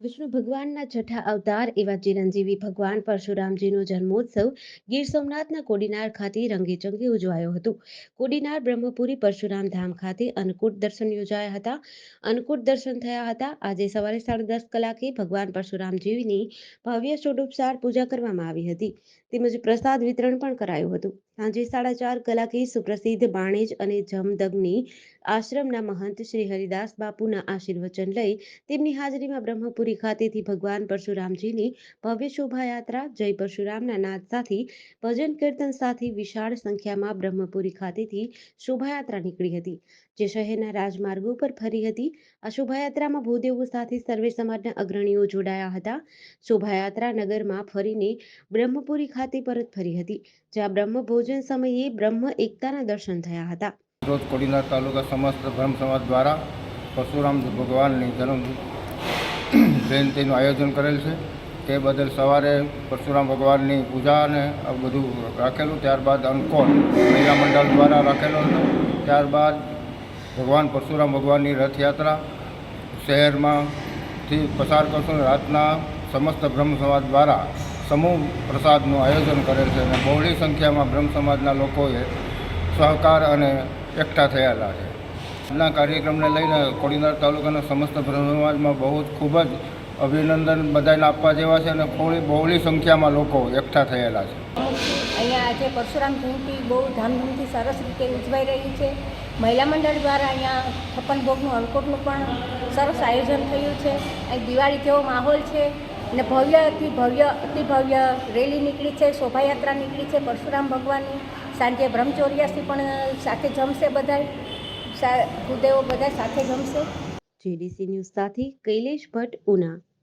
વિષ્ણુ ભગવાનના છઠ્ઠા અવતાર એવા ચિરંજીવી ભગવાન પરશુરામજીનો જન્મોત્સવ ગીર સોમનાથના કોડીનાર ખાતે રંગેચંગે ઉજવાયો હતો. કોડીનાર, બ્રહ્મપુરી, પરશુરામ ધામ ખાતે અન્નકૂટ દર્શન યોજાયા હતા. અન્નકૂટ દર્શન થયા હતા. આજે સવારે સાડા દસ કલાકે ભગવાન પરશુરામજીની ભવ્ય ષોડોપચાર પૂજા કરવામાં આવી હતી. તેમજ પ્રસાદ વિતરણ પણ કરાયું હતું. સાંજે સાડા ચાર કલાકે સુપ્રસિદ્ધ બાણેજ અને જમદગ્નિ આશ્રમના મહંત શ્રી હરિદાસ બાપુના આશીર્વચન લઈ તેમની હાજરીમાં બ્રહ્મપુરી ખાતેથી ભગવાન પરશુરામજીની ભવ્ય શોભાયાત્રા, જય પરશુરામના નાદ સાથે, ભજન કીર્તન સાથે વિશાળ સંખ્યામાં બ્રહ્મપુરી ખાતેથી શોભાયાત્રા નીકળી હતી, જે શહેરના રાજમાર્ગો પર ફરી હતી. આ શોભાયાત્રામાં ભૂદેવો સાથે સર્વે સમાજના અગ્રણીઓ જોડાયા હતા. શોભાયાત્રા નગરમાં ફરીને બ્રહ્મપુરી ખાતે પરત ફરી હતી, જ્યાં બ્રહ્મ ભોજન સમયે બ્રહ્મ એકતાના દર્શન થયા હતા. રોજ કોડીનાર તાલુકા સમસ્ત બ્રહ્મ સમાજ દ્વારા પરશુરામ ભગવાનની જન્મ જયંતિનું આયોજન કરેલ છે. તે બદલ સવારે પરશુરામ ભગવાનની પૂજા અને બધું રાખેલું, ત્યારબાદ અંકોલ મહિલા મંડળ દ્વારા રાખેલો હતો. ત્યારબાદ ભગવાન પરશુરામ ભગવાનની રથયાત્રા શહેરમાંથી પસાર કરશું. રાતના સમસ્ત બ્રહ્મ સમાજ દ્વારા સમૂહ પ્રસાદનું આયોજન કરેલ છે અને બહોળી સંખ્યામાં બ્રહ્મ સમાજના લોકોએ સહકાર અને એકઠા થયેલા છે. આજના કાર્યક્રમને લઈને કોડીનાર તાલુકાના સમસ્ત બ્રહ્મ સમાજમાં બહુ જ ખૂબ જ અભિનંદન બધાને આપવા જેવા છે અને બહોળી બહોળી સંખ્યામાં લોકો એકઠા થયેલા છે. અહીંયા આજે પરશુરામ જયંતિ બહુ ધામધૂમથી સરસ રીતે ઉજવાઈ રહી છે. મહિલા મંડળ દ્વારા અહીંયા છપ્પન ભોગનું અંકોટનું પણ સરસ આયોજન થયું છે. અહીં દિવાળી જેવો માહોલ છે. અને ભવ્યથી ભવ્ય, અતિ ભવ્ય રેલી નીકળી છે, શોભાયાત્રા નીકળી છે, પરશુરામ ભગવાનની. સાંજે બ્રહ્મચોર્યાસી પણ સાથે જમશે બધાય. ભૂદેવો બધા સાથે જમશે. જેડીસી ન્યૂઝ સાથે કૈલેશ ભટ્ટ, ઉના.